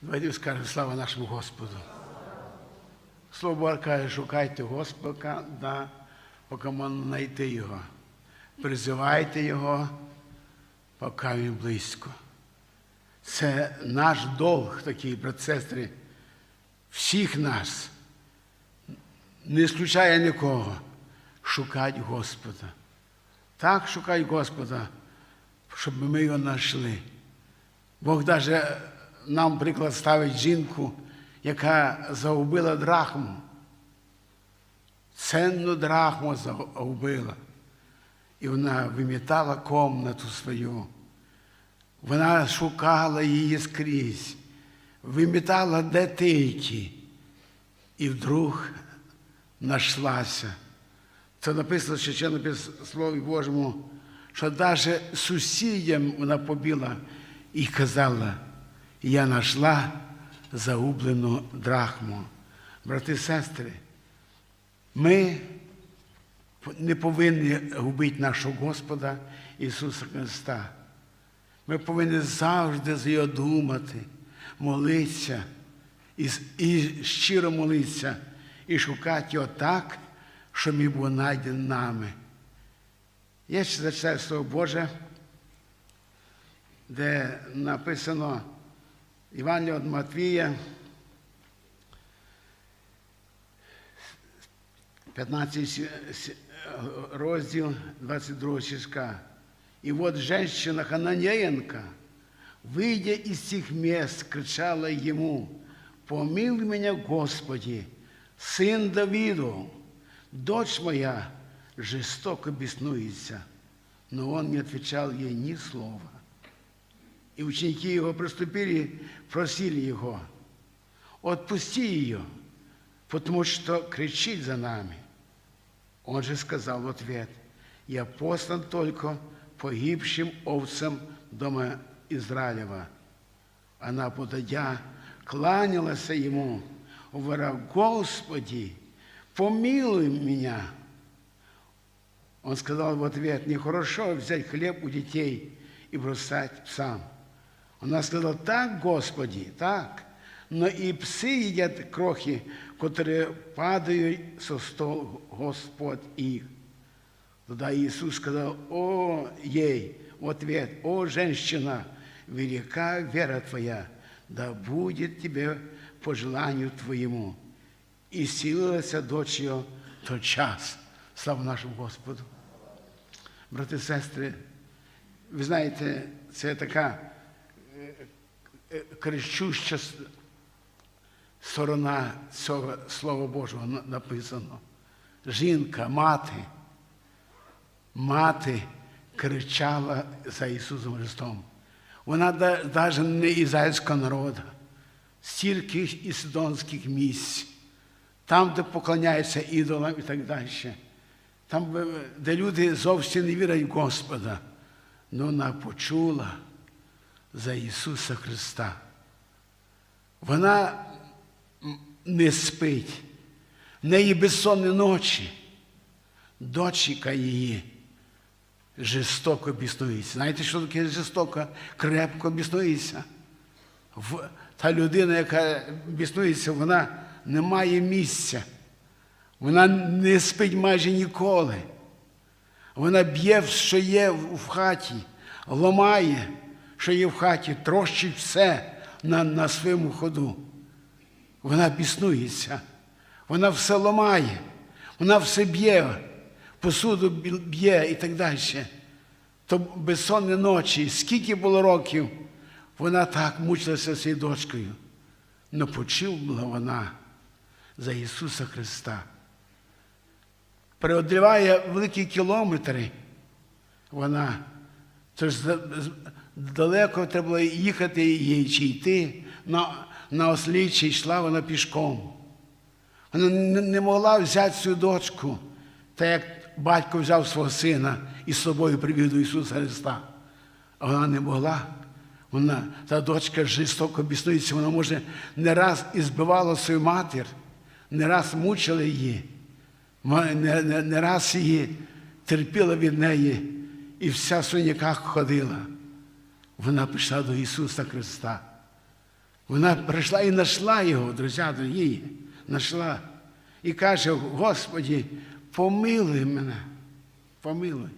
Давайте скажемо слава нашому Господу. Слово каже, шукайте Господа, да, поки можна знайти Його. Призивайте Його, поки Він близько. Це наш долг такий, брат сестри, всіх нас, не исключає нікого, шукати Господа. Так шукати Господа, щоб ми його знайшли. Бог навіть нам приклад ставить жінку, яка загубила драхму. Ценну драхму загубила. І вона вимітала комнату свою. Вона шукала її скрізь, вимітала де тільки. І вдруг знайшлася. Це написано ще ще Слові Божому, що навіть сусідям вона побіла і казала, я знайшла загублену драхму. Брати і сестри, ми не повинні губити нашого Господа Ісуса Христа. Ми повинні завжди за його думати, молитися і, і щиро молитися, і шукати його так, що міг був знайдений нами. Я ще зачитаю Слово Боже, де написано Іван від Матвія, 15 розділ 22 стишка. И вот женщина Хананеенко, выйдя из сих мест, кричала ему, «Помилуй меня, Господи, сын Давиду, дочь моя жестоко беснуется». Но он не отвечал ей ни слова. И ученики его приступили, просили его, «Отпусти ее, потому что кричит за нами». Он же сказал в ответ, «Я послан только погибшим овцам дома Израилева». Она, подойдя, кланялась ему, говоря, «Господи, помилуй меня». Он сказал в ответ, «Нехорошо взять хлеб у детей и бросать псам». Она сказала, «Так, Господи, так, но и псы едят крохи, которые падают со стол Господь их». Тогда Иисус сказал, о в ответ, о женщина, велика вера твоя, да будет тебе по желанию твоему. І сілилася дочь тот час. Слава нашому Господу. Брати і сестри, ви знаєте, це така кричуща сторона цього Слова Божого написано. Жінка, мати, мати кричала за Ісусом Христом. Вона навіть не ізраїльського народу, стільки і місць, там, де поклоняються ідолам і так далі. Там, е, де люди зовсім не вірять в Господа. але вона почула за Ісуса Христа. Вона не спить, в неї безсонні ночі. Дочка її жорстоко біснується. Знаєте, що таке жорстоко? Крепко біснується. Та людина, яка біснується, вона не має місця. Вона не спить майже ніколи. Вона б'є, що є в хаті, ламає, що є в хаті, трощить все на, на своєму ходу. Вона біснується, вона все ламає, вона все б'є, посуду б'є і так далі. То безсонні ночі, скільки було років, вона так мучилася своєю дочкою. Но почула вона за Ісуса Христа. Преодоліває великі кілометри. Вона. Тож з- далеко треба було їхати чи йти. На, на ослі чи йшла вона пішком. Вона не, могла взяти свою дочку, так як батько взяв свого сина і з собою привів до Ісуса Христа. А вона не могла. Вона, та дочка жорстоко біснується, вона може не раз і збивала свою матір, не раз мучила її, не, не, не раз її терпіла від неї і вся в синяках ходила. Вона прийшла до Ісуса Христа. Вона прийшла і знайшла його, друзі дорогі, знайшла. І каже, Господі, помилуй мене, помилуй.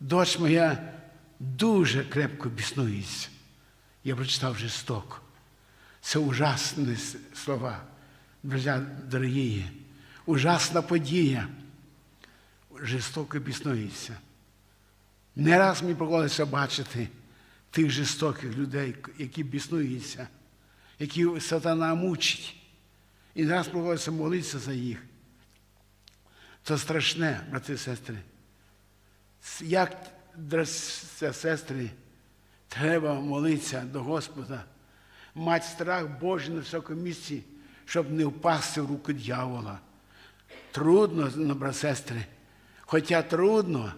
Дочь моя дуже крепко біснується. Я прочитав жорстоко. Це ужасні слова, друзі дорогі. Ужасна подія. Жорстоко біснується. Не раз мені приходилося бачити тих жорстоких людей, які біснуються, які сатана мучить. І не раз приходиться молитися за їх. Це страшне, брати і сестри. Як, сестри, треба молитися до Господа, мати страх Божий на всякому місці, щоб не впасти в руку дьявола. Трудно, ну, брат, сестри. Хоча трудно,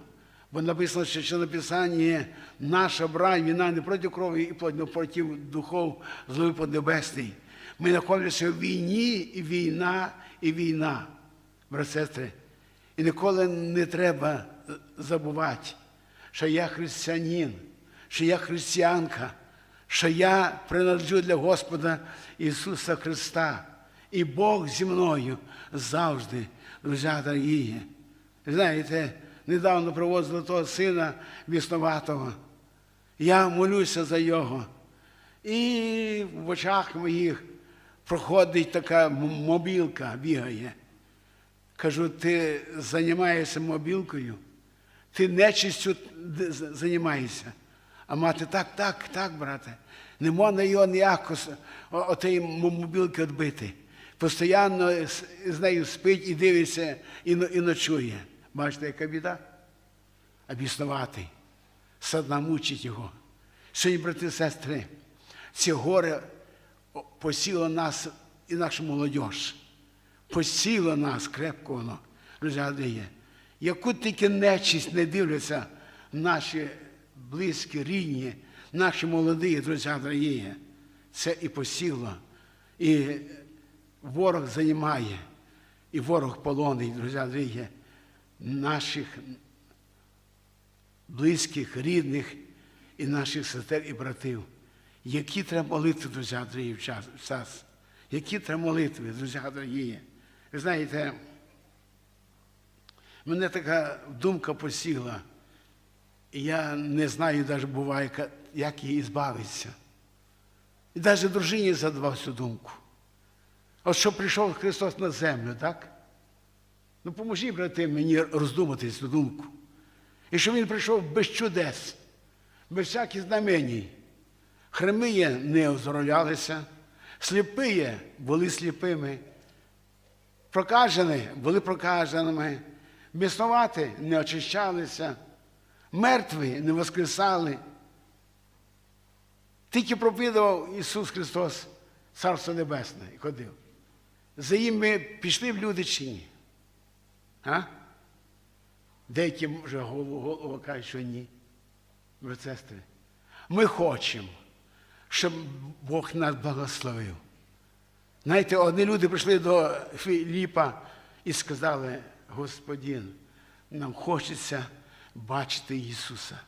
бо написано, що, що написання наша брань, війна не проти крові і плоті, але проти духов злої поднебесний. Ми знаходимося в війні, і війна, і війна, брат, сестри. І ніколи не треба забувати, що я християнин, що я християнка, що я принадлежу для Господа Ісуса Христа. І Бог зі мною завжди, друзі дорогі. Знаєте, недавно привозили того сина вісноватого. Я молюся за його. І в очах моїх проходить така мобілка, бігає. Кажу, ти займаєшся мобілкою, ти нечистю займаєшся. А мати, так, так, так, брате. Не можна його ніяко отої мобілки відбити. Постоянно з нею спить і дивиться, і ночує. Бачите, яка біда? А біснуватий. Садна мучить його. Сьогодні, брати і сестри, це горе посіло нас і нашу молодь. Посіло нас крепко воно, друзі, дає. Яку тільки нечисть не дивляться наші близькі, рідні, наші молоді, друзі, дорогі. Це і посіло. І ворог займає, і ворог полонить, друзі, дорогі, наших близьких, рідних і наших сестер і братів. Які треба молитви, друзі, дорогі, в час. Які треба молитви, друзі, дорогі? Ви знаєте, мене така думка посіла, і я не знаю, навіть буває, як її збавитися. І навіть дружині задавав цю думку. От що прийшов Христос на землю, так? Ну, поможіть, брати, мені роздумати цю думку. І що Він прийшов без чудес, без всяких знаменій. Хремиє не оздоровлялися, сліпиє були сліпими, прокажені були прокаженими, біснувати не очищалися, мертві не воскресали. Тільки проповідував Ісус Христос Царство Небесне і ходив. За їм ми пішли в люди чи ні? А? Деякі вже голову, голову кажуть, що ні. Сестри. Ми хочемо, щоб Бог нас благословив. Знаєте, одні люди прийшли до Філіпа і сказали, Господин, нам хочеться бачити Ісуса.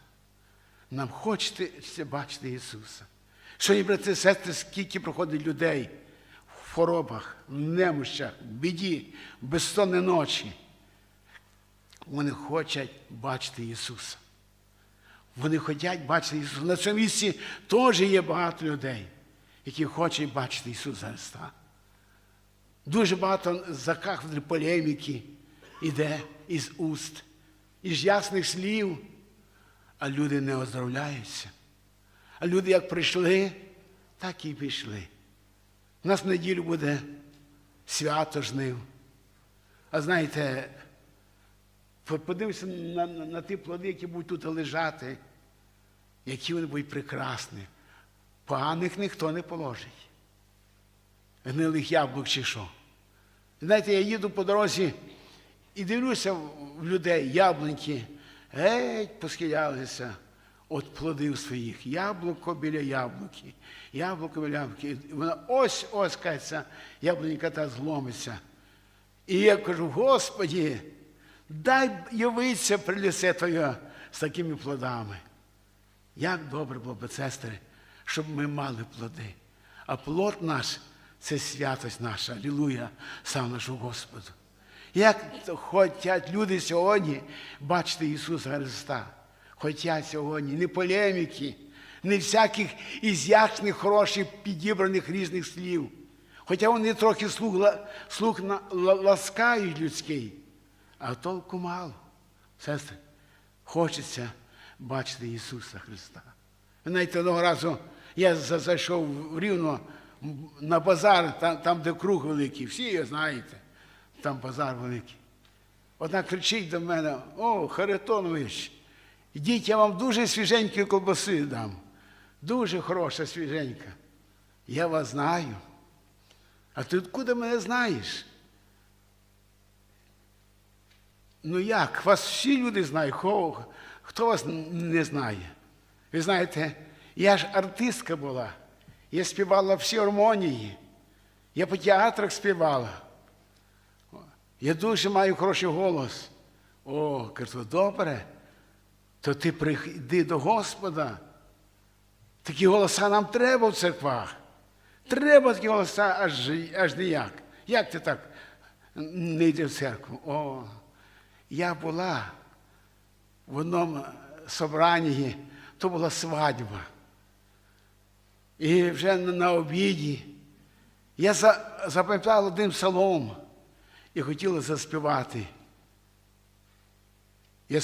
Нам хочеться бачити Ісуса. Сьогодні, брати сестри, скільки проходить людей в хворобах, в немощах, в біді, безсонні ночі. Вони хочуть бачити Ісуса. Вони хочуть бачити Ісуса. На цьому місці теж є багато людей, які хочуть бачити Ісуса Христа. Дуже багато закахваної полеміки іде із уст, із ясних слів, а люди не оздоровляються. А люди як прийшли, так і пішли. У нас в неділю буде свято жнив. А знаєте, подивимося на, на, на ті плоди, які будуть тут лежати, які вони будуть прекрасні. Поганих ніхто не положить. Гнилих яблук чи що. Знаєте, я їду по дорозі і дивлюся в людей яблуньки, геть посхилялися від плодів своїх. Яблуко біля яблуки, яблуко біля яблуки. І Вона ось ось кається, яблунька та зломиться. І я кажу, Господі, дай явитися при лице Твоє з такими плодами. Як добре було б, сестри, щоб ми мали плоди. а плод наш це святость наша. Алілуя, слава нашому Господу. Як хочуть люди сьогодні бачити Ісуса Христа? Хотять сьогодні не полеміки, не всяких ізящних, хороших, підібраних різних слів. Хоча вони трохи слух, слух ласкають людський, а толку мало. Сестри, хочеться бачити Ісуса Христа. Знаєте, одного разу я зайшов в рівно на базар, там, там, де круг великий, всі його знаєте, там базар великий. Одна кричить до мене: О, Харитонович, ідіть, я вам дуже свіженькі колбаси дам. Дуже хороша свіженька. Я вас знаю. А ти откуда мене знаєш? Ну як? Вас всі люди знають, хто, хто вас не знає? Ви знаєте, я ж артистка була. Я співала всі гармонії. Я по театрах співала. Я дуже маю хороший голос. О, кажу, добре, то ти прийди до Господа. Такі голоса нам треба в церквах. Треба такі голоса аж, аж ніяк. Як ти так не йди в церкву? О, я була в одному собранні, то була свадьба. І вже на- обіді я за- запам'ятала один псалом і хотіла заспівати. Я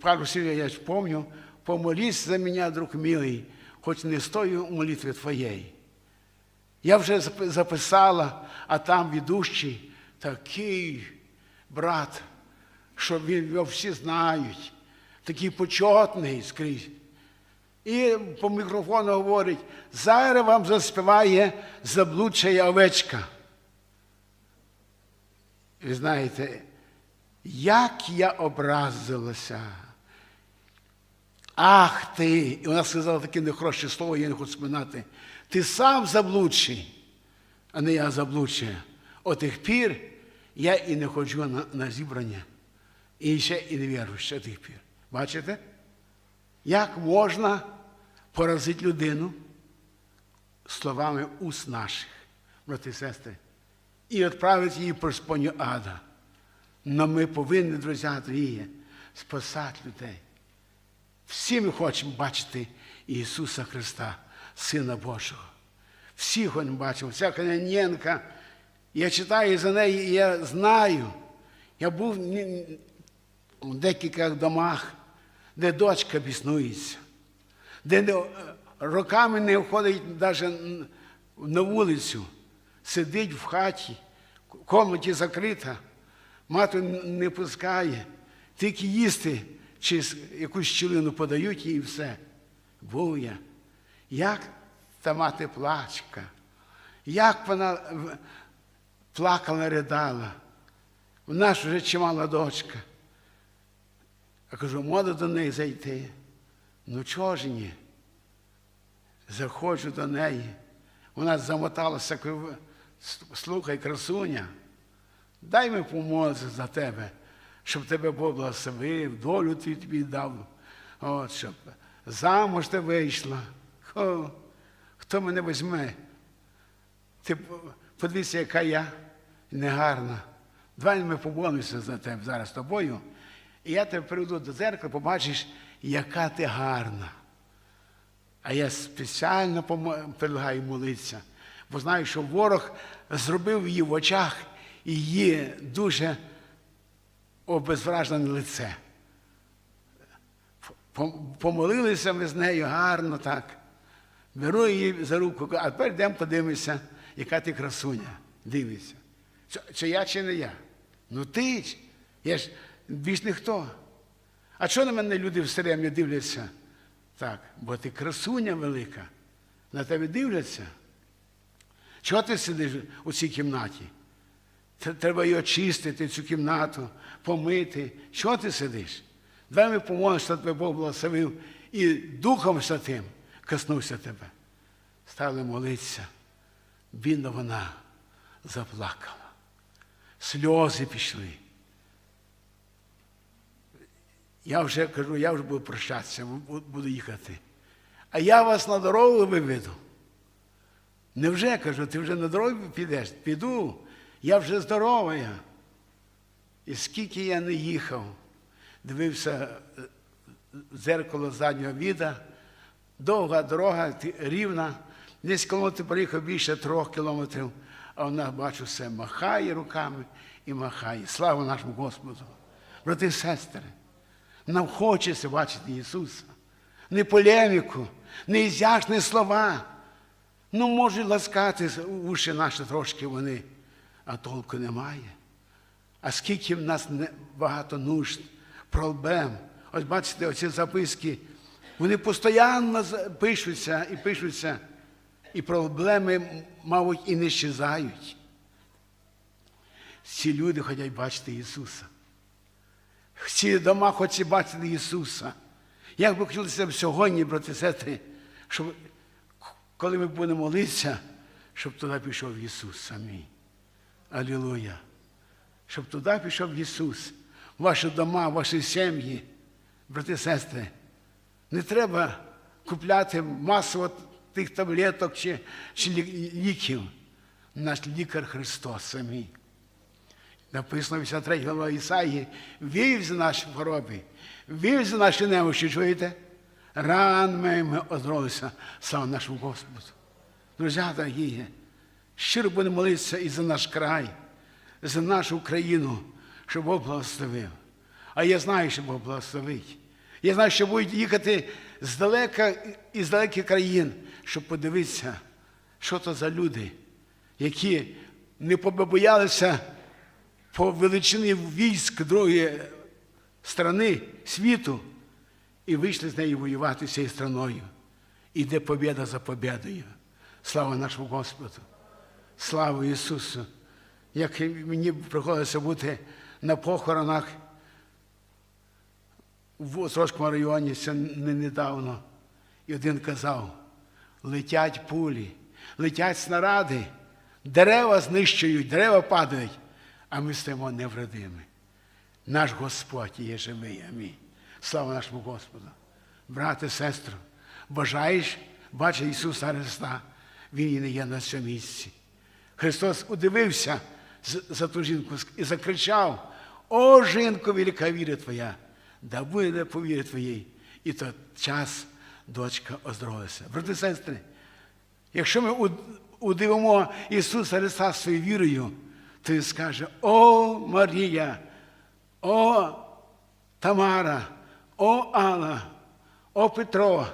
пару слів я ж помню, помолись за мене, друг милий, хоч не стою у молитві твоєї. Я вже записала, а там ведущий такий брат, що його всі знають, такий почетний скрізь. І по мікрофону говорить, зараз вам заспіває заблудшая овечка. Ви знаєте, як я образилася. Ах ти! І вона сказала таке нехороше слово, я не хочу споминати. Ти сам заблудший, а не я заблудшая. От тих пір я і не ходжу на, на зібрання. І ще і не вірю ще тих пір. Бачите? Як можна поразити людину словами уст наших, брати і сестри, і відправити її по споню ада. Но ми повинні, друзі дорогі, спасати людей. Всі ми хочемо бачити Ісуса Христа, Сина Божого. Всі хочемо бачити. Вся Каняненка. Я читаю за неї, і я знаю. Я був в декількох домах, де дочка біснується, де роками не входить навіть на вулицю, сидить в хаті, в комнаті закрита, мати не пускає, тільки їсти чи якусь щілину подають їй і все. Був я. Як та мати плачка, як вона плакала, ридала. Вона ж вже чимала дочка. Я кажу, можна до неї зайти. Ну чого ж ні? Заходжу до неї. Вона замоталася, слухай, красуня, дай ми помолитися за тебе, щоб тебе Бог благословив, долю тобі дав, от, щоб замуж ти вийшла. Хо, хто мене візьме? Ти подивися, яка я негарна. Давай ми помолимося за тебе зараз тобою. І я тебе приведу до церкви, побачиш, яка ти гарна. А я спеціально предлагаю молитися, бо знаю, що ворог зробив її в очах і її дуже обезвражене лице. Помолилися ми з нею гарно так. Беру її за руку, а тепер йдемо подивимося, яка ти красуня. Дивися. Чи я, чи не я? Ну ти ж, я ж більш ніхто. А чого на мене люди все время дивляться? Так, бо ти красуня велика. На тебе дивляться. Чого ти сидиш у цій кімнаті? Треба її очистити, цю кімнату, помити. Чого ти сидиш? Давай ми помолимося, щоб тебе Бог благословив і Духом Святим коснувся тебе. Стали молитися. Бідна вона заплакала. Сльози пішли. Я вже кажу, я вже буду прощатися, буду їхати. А я вас на дорогу виведу. Невже кажу, ти вже на дорогу підеш? Піду, я вже здорова. І скільки я не їхав, дивився е, в дзеркало заднього віда, довга дорога, рівна, десь кілометр проїхав більше трьох кілометрів, а вона, бачу, все махає руками і махає. Слава нашому Господу. Брати і сестри, нам хочеться бачити Ісуса. Не полеміку, не ізящні слова. Ну, можуть ласкати уші наші трошки вони, а толку немає. А скільки в нас багато нужд, проблем. Ось бачите, оці записки, вони постійно пишуться і пишуться, і проблеми, мабуть, і не щезають. Всі люди хочуть бачити Ісуса. Всі дома хочуть бачити Ісуса. Як би хотілося сьогодні, брати і сестри, щоб коли ми будемо молитися, щоб туди пішов Ісус самий. Алілуя. Щоб туди пішов Ісус, ваші дома, ваші сім'ї, брати і сестри. Не треба купляти масово тих таблеток чи, чи ліків. Наш лікар Христос самий. Написано 53 глава Ісаї, вів за наші хвороби, вів за наші немощі, чуєте? Ранами ми оздоровилися, слава нашому Господу. Друзі дорогі, щиро будемо молитися і за наш край, за нашу країну, щоб Бог благословив. А я знаю, що Бог благословить. Я знаю, що будуть їхати здалека із далеких країн, щоб подивитися, що то за люди, які не побоялися по величині військ другої страни світу і вийшли з нею воювати з цією страною. Іде побіда за побідою. Слава нашому Господу! Слава Ісусу! Як мені приходилося бути на похоронах в Острозькому районі, це не недавно. І один казав: летять пулі, летять снаради, дерева знищують, дерева падають, а ми стоїмо невредими. Наш Господь є живий. Амінь. Слава нашому Господу. Брате, сестро, бажаєш бачити Ісуса Христа, Він і не є на цьому місці. Христос удивився за ту жінку і закричав: О, жінко, велика віра твоя, да буде по вірі твоїй. І тот час дочка оздоровилася. Брати сестри, якщо ми удивимо Ісуса Христа своєю вірою, Він скаже: О Марія, о Тамара, о Алла, о Петро,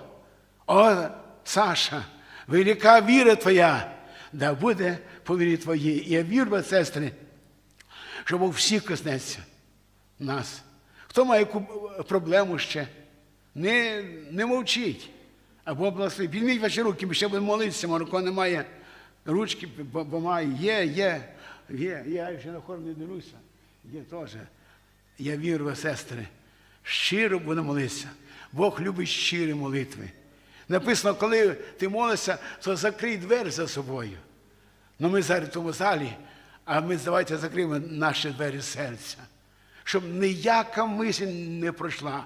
о Саша, велика віра твоя, да буде по вірі твоїй. Я вірю, сестри, що Бог всіх коснеться нас. Хто має яку проблему ще, не, не мовчіть. Або благословить. Підніміть ваші руки, ми ще будемо молитися, Марко немає ручки, бо має. Є, є, є. Я ще на хор не дивлюся. Є теж. Я вірю, ви, сестри, щиро будемо молитися. Бог любить щирі молитви. Написано, коли ти молишся, то закрий двері за собою. Ну ми зараз в тому залі, а ми давайте закриємо наші двері серця, щоб ніяка мисль не пройшла,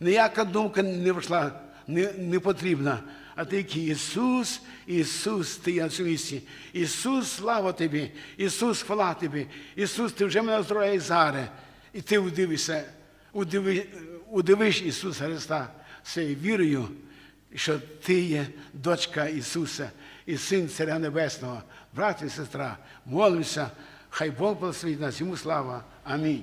ніяка думка не пройшла, не, не потрібна. А тільки Ісус, Ісус, ти є на місці. Ісус, слава тобі, Ісус, хвала тобі. Ісус, ти вже мене здоров'я зараз. І ти удивишся, удиви, удивиш Ісуса Христа своєю вірою, що ти є дочка Ісуса і син Царя Небесного. Брат і сестра, молимося, хай Бог благословить нас, йому слава. Амінь.